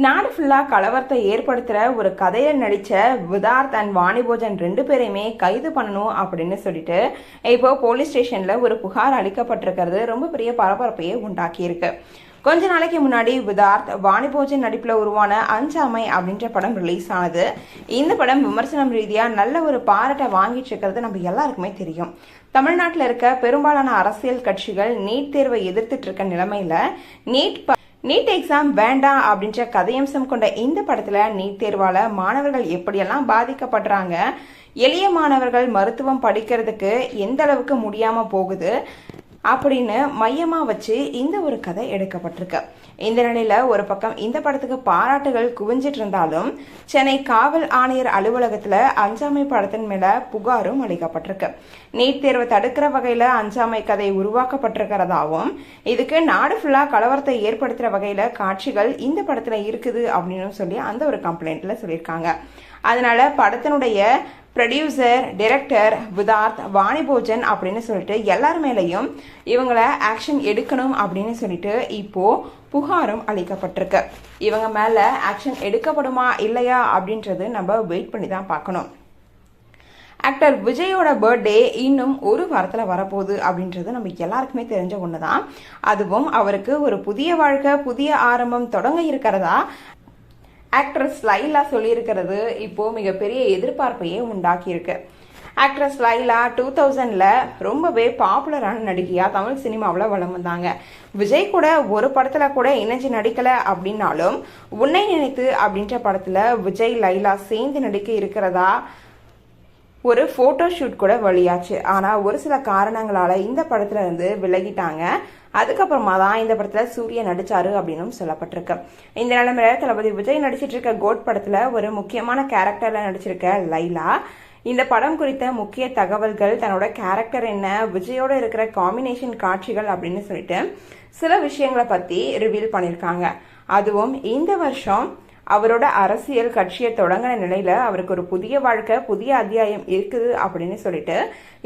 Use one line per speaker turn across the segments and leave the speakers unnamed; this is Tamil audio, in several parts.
நாடு ஃபுல்லாக கலவரத்தை ஏற்படுத்துகிற ஒரு கதையில் நடித்த விதார்த் அண்ட் வாணிபோஜன் ரெண்டு பேரையுமே கைது பண்ணணும் அப்படின்னு சொல்லிட்டு இப்போ போலீஸ் ஸ்டேஷனில் ஒரு புகார் அளிக்கப்பட்டிருக்கிறது. ரொம்ப பெரிய பரபரப்பையே உண்டாக்கியிருக்கு. கொஞ்ச நாளைக்கு முன்னாடி விதார்த் வாணிபோஜன் நடிப்பில் உருவான அஞ்சாமை அப்படின்ற படம் ரிலீஸ் ஆனது. இந்த படம் விமர்சனம் ரீதியாக நல்ல ஒரு பாராட்டை வாங்கிட்டு இருக்கிறது நம்ம எல்லாருக்குமே தெரியும். தமிழ்நாட்டில் இருக்க பெரும்பாலான அரசியல் கட்சிகள் நீட் தேர்வை எதிர்த்துட்டு இருக்க நிலைமையில நீட் ப- நீட் எக்ஸாம் வேண்டாம் அப்படின்ற கதையம்சம் கொண்ட இந்த படத்துல நீட் தேர்வால மாணவர்கள் எப்படியெல்லாம் பாதிக்கப்படுறாங்க எளிய மாணவர்கள் மருத்துவம் படிக்கிறதுக்கு எந்த அளவுக்கு முடியாம போகுது அப்படின்னு மையமா வச்சு இந்த ஒரு கதை எடுக்கப்பட்டிருக்கு. இந்த நிலையில ஒரு பக்கம் இந்த படத்துக்கு பாராட்டுகள் குவிஞ்சிட்டு இருந்தாலும் சென்னை காவல் ஆணையர் அலுவலகத்துல அஞ்சாமை படத்தின் மேல புகாரும் அளிக்கப்பட்டிருக்கு. நீட் தேர்வை தடுக்கிற வகையில அஞ்சாமை கதை உருவாக்கப்பட்டிருக்கிறதாவும் இதுக்கு நாடு ஃபுல்லா கலவரத்தை ஏற்படுத்துற வகையில காட்சிகள் இந்த படத்துல இருக்குது அப்படின்னு சொல்லி அந்த ஒரு கம்ப்ளைண்ட்ல சொல்லியிருக்காங்க. அதனால படத்தினுடைய ப்ரொடியூசர் டிரெக்டர் விதார்த் வாணிபோஜன் அப்படின்னு சொல்லிட்டு எல்லார் மேலேயும் இவங்கள ஆக்ஷன் எடுக்கணும் அப்படின்னு சொல்லிட்டு இப்போது புகாரும் அளிக்கப்பட்டிருக்கு. இவங்க மேலே ஆக்ஷன் எடுக்கப்படுமா இல்லையா அப்படின்றது நம்ம வெயிட் பண்ணி தான் பார்க்கணும். ஆக்டர் விஜயோட பர்த்டே இன்னும் ஒரு வாரத்தில் வரப்போகுது அப்படின்றது நம்ம எல்லாருக்குமே தெரிஞ்ச ஒன்று தான் அதுவும் அவருக்கு ஒரு புதிய வாழ்க்கை புதிய ஆரம்பம் தொடங்க இருக்கிறதா ஆக்ட்ரஸ் லைலா சொல்லியிருக்கிறது இப்போ மிகப்பெரிய எதிர்பார்ப்பையே உண்டாக்கியிருக்கு. ஆக்ட்ரஸ் லைலா டூ தௌசண்டில் ரொம்பவே பாப்புலரான நடிகையாக தமிழ் சினிமாவில் வளம் வந்தாங்க விஜய் கூட ஒரு படத்தில் கூட இணைஞ்சு நடிக்கலை அப்படின்னாலும் உன்னை நினைத்து அப்படின்ற படத்தில் விஜய் லைலா சேர்ந்து நடிக்க இருக்கிறதா? ஒரு ஃபோட்டோ ஷூட் கூட வழியாச்சு. ஆனால் ஒரு சில காரணங்களால் இந்த படத்துல இருந்து விலகிட்டாங்க. அதுக்கப்புறமா தான் இந்த படத்தில் சூர்யா நடிச்சாரு அப்படின்னும் சொல்லப்பட்டிருக்கு. இந்த நிலைமையில தளபதி விஜய் நடிச்சிட்டு இருக்க கோட் படத்தில் ஒரு முக்கியமான கேரக்டரில் நடிச்சிருக்க லைலா. இந்த படம் குறித்த முக்கிய தகவல்கள் தன்னோட கேரக்டர் என்ன விஜயோட இருக்கிற காம்பினேஷன் காட்சிகள் அப்படின்னு சொல்லிட்டு சில விஷயங்களை பற்றி ரிவீல் பண்ணியிருக்காங்க. அதுவும் இந்த வருஷம் அவரோட அரசியல் கட்சியை தொடங்கின நிலையில அவருக்கு ஒரு புதிய வாழ்க்கை புதிய அத்தியாயம் இருக்குது அப்படின்னு சொல்லிட்டு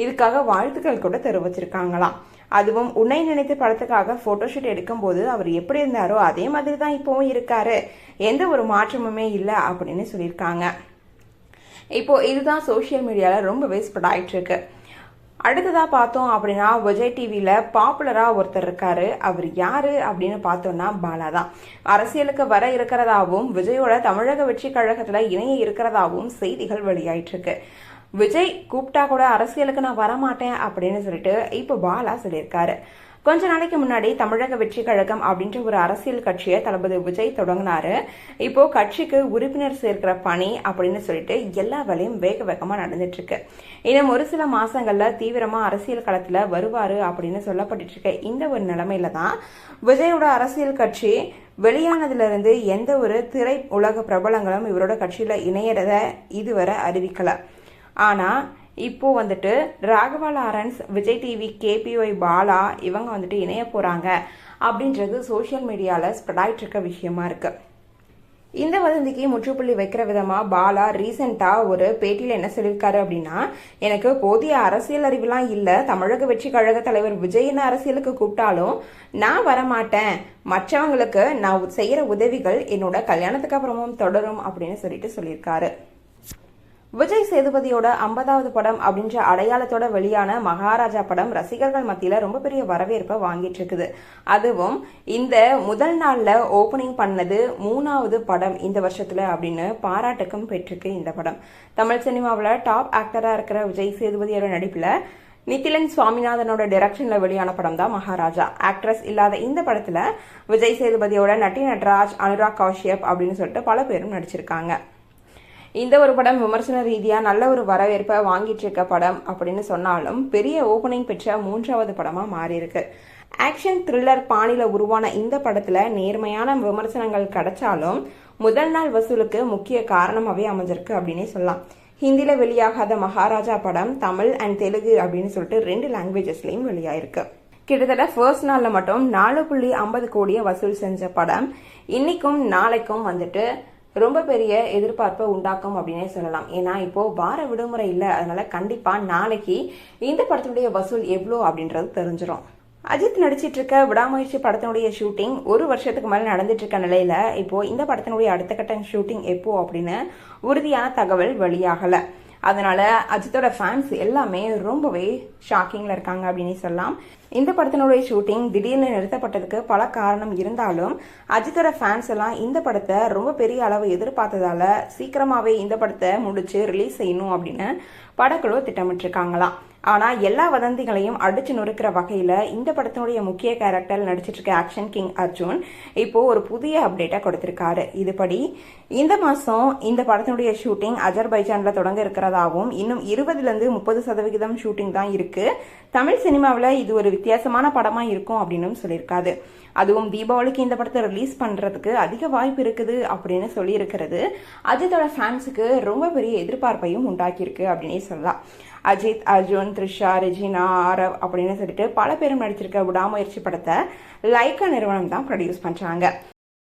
இதுக்காக வாழ்த்துக்கள் கூட தெரிவிச்சிருக்காங்களாம். அதுவும் உன்னை நினைத்த படத்துக்காக போட்டோஷூட் எடுக்கும்போது அவர் எப்படி இருந்தாரோ அதே மாதிரி தான் இப்போவும் இருக்காரு. எந்த ஒரு மாற்றமுமே இல்லை அப்படின்னு சொல்லியிருக்காங்க. இப்போ இதுதான் சோஷியல் மீடியாவில் ரொம்பவே ஸ்ப்ரெட் ஆயிட்டு இருக்கு அடுத்ததாக பார்த்தோம் அப்படின்னா விஜய் டிவியில் பாப்புலராக ஒருத்தர் இருக்காரு. அவர் யார் அப்படின்னு பார்த்தோம்னா பாலா தான். அரசியலுக்கு வர இருக்கிறதாவும் விஜயோட தமிழக வெற்றி கழகத்தில் இணைய இருக்கிறதாவும் செய்திகள் வெளியாயிட்டிருக்கு விஜய் கூப்பிட்டா கூட அரசியலுக்கு நான் வரமாட்டேன் அப்படின்னு சொல்லிட்டு இப்போ பாலா சொல்லியிருக்காரு. கொஞ்ச நாளைக்கு முன்னாடி தமிழக வெற்றி கழகம் அப்படின்ற ஒரு அரசியல் கட்சியை தளபதி விஜய் தொடங்கினாரு. இப்போ கட்சிக்கு உறுப்பினர் சேர்க்கிற பணி அப்படின்னு சொல்லிட்டு எல்லா வேலையும் வேக வேகமா நடந்துட்டு இருக்கு இன்னும் ஒரு சில மாசங்கள்ல தீவிரமா அரசியல் களத்துல வருவாரு அப்படின்னு சொல்லப்பட்டு இருக்க இந்த ஒரு நிலைமையில தான் விஜயோட அரசியல் கட்சி வெளியானதுல இருந்து எந்த ஒரு திரை உலக பிரபலங்களும் இவரோட கட்சியில இணையறத இதுவரை அறிவிக்கல. ஆனா இப்போது வந்துட்டு ராகவா லாரன்ஸ் விஜய் டிவி கேபிஒய் பாலா இவங்க வந்துட்டு இணைய போகிறாங்க அப்படின்றது சோஷியல் மீடியாவில் ஸ்ப்ரெட் ஆகிட்டு இருக்க விஷயமா இருக்குது இந்த வதந்திக்கு முற்றுப்புள்ளி வைக்கிற விதமாக பாலா ரீசெண்டாக ஒரு பேட்டியில் என்ன சொல்லியிருக்காரு அப்படின்னா எனக்கு போதிய அரசியல் அறிவுலாம் இல்லை தமிழக வெற்றி கழக தலைவர் விஜய் அரசியலுக்கு கூப்பிட்டாலும் நான் வரமாட்டேன். மற்றவங்களுக்கு நான் செய்கிற உதவிகள் என்னோட கல்யாணத்துக்கு அப்புறமும் தொடரும் அப்படின்னு சொல்லிட்டு சொல்லியிருக்காரு. விஜய் சேதுபதியோட ஐம்பதாவது படம் அப்படின்ற அடையாளத்தோட வெளியான மகாராஜா படம் ரசிகர்கள் மத்தியில ரொம்ப பெரிய வரவேற்பை வாங்கிட்டு இருக்குது. அதுவும் இந்த முதல் நாள்ல ஓபனிங் பண்ணது மூணாவது படம் இந்த வருஷத்துல அப்படின்னு பாராட்டுக்கும் பெற்றிருக்கு இந்த படம். தமிழ் சினிமாவில் டாப் ஆக்டரா இருக்கிற விஜய் சேதுபதியோட நடிப்புல நித்திலன் சுவாமிநாதனோட டைரக்ஷன்ல வெளியான படம் தான் மகாராஜா. ஆக்ட்ரஸ் இல்லாத இந்த படத்துல விஜய் சேதுபதியோட நட்டி நட்ராஜ் அனுராக் கௌஷியப் அப்படின்னு சொல்லிட்டு பல பேரும் நடிச்சிருக்காங்க. இந்த ஒரு படம் விமர்சன ரீதியாக நல்ல ஒரு வரவேற்பை வாங்கிட்டு இருக்க படம் அப்படின்னு சொன்னாலும் பெரிய ஓப்பனிங் பெற்ற மூன்றாவது படமாக மாறியிருக்கு. ஆக்ஷன் த்ரில்லர் பாணியில் உருவான இந்த படத்தில் நேர்மையான விமர்சனங்கள் கிடைச்சாலும் முதல் நாள் வசூலுக்கு முக்கிய காரணமாகவே அமைஞ்சிருக்கு அப்படின்னே சொல்லலாம். ஹிந்தியில் வெளியாகாத மகாராஜா படம் தமிழ் அண்ட் தெலுங்கு அப்படின்னு சொல்லிட்டு ரெண்டு லாங்குவேஜஸ்லையும் வெளியாயிருக்கு. கிட்டத்தட்ட ஃபர்ஸ்ட் நாளில் மட்டும் நாலு புள்ளி ஐம்பது கோடியை வசூல் செஞ்ச படம் இன்னைக்கும் நாளைக்கும் வந்துட்டு ரொம்ப பெரிய எதிர்பார்ப்பை உண்டாக்கும் அப்படின்னே சொல்லலாம். ஏன்னா இப்போ வார விடுமுறை இல்லை அதனால கண்டிப்பா நாளைக்கு இந்த படத்தினுடைய வசூல் எவ்வளோ அப்படின்றது தெரிஞ்சிடும் அஜித் நடிச்சிட்டு இருக்க விடாமுயற்சி படத்தினுடைய ஷூட்டிங் ஒரு வருஷத்துக்கு மேலே நடந்துட்டு இருக்க நிலையில இப்போ இந்த படத்தினுடைய அடுத்த கட்ட ஷூட்டிங் எப்போ அப்படின்னு உறுதியான தகவல் வெளியாகல. அதனால அஜித்தோட ஃபேன்ஸ் எல்லாமே ரொம்பவே ஷாக்கிங்ல இருக்காங்க அப்படின்னு சொல்லலாம். இந்த படத்தினுடைய ஷூட்டிங் திடீர்னு நிறுத்தப்பட்டதுக்கு பல காரணம் இருந்தாலும் அஜித்தோட ஃபேன்ஸ் எல்லாம் இந்த படத்தை ரொம்ப பெரிய அளவு எதிர்பார்த்ததால சீக்கிரமாவே இந்த படத்தை முடிச்சு ரிலீஸ் செய்யணும் அப்படின்னு படக்குழு திட்டமிட்டிருக்காங்களாம் ஆனா எல்லா வதந்திகளையும் அடிச்சு நொறுக்கிற வகையில இந்த படத்தினுடைய முக்கிய கேரக்டர் நடிச்சிட்டு இருக்க ஆக்ஷன் கிங் அர்ஜுன் இப்போ ஒரு புதிய அப்டேட்டை கொடுத்திருக்காரு. இதுபடி இந்த மாசம் இந்த படத்தினுடைய ஷூட்டிங் அஜர்பைஜான்ல தொடங்க இருக்கிறதாகவும் இன்னும் இருபதுல இருந்து முப்பது சதவிகிதம் ஷூட்டிங் தான் இருக்கு. தமிழ் சினிமாவில் இது ஒரு வித்தியாசமான படமா இருக்கும் அப்படின்னு சொல்லியிருக்காது அதுவும் தீபாவளிக்கு இந்த படத்தை ரிலீஸ் பண்றதுக்கு அதிக வாய்ப்பு இருக்குது அப்படின்னு சொல்லியிருக்கிறது. அஜித்தோட ஃபேன்ஸுக்கு ரொம்ப பெரிய எதிர்பார்ப்பையும் உண்டாக்கியிருக்கு அப்படின்னே சொல்லலாம். அஜித் அர்ஜுன் த்ரிஷா ரெஜினா ஆரவ் அப்படின்னு சொல்லிட்டு பல பேரும் நடிச்சிருக்க விடாமுயற்சி படத்தை லைக்கா நிறுவனம் தான் ப்ரொடியூஸ் பண்றாங்க.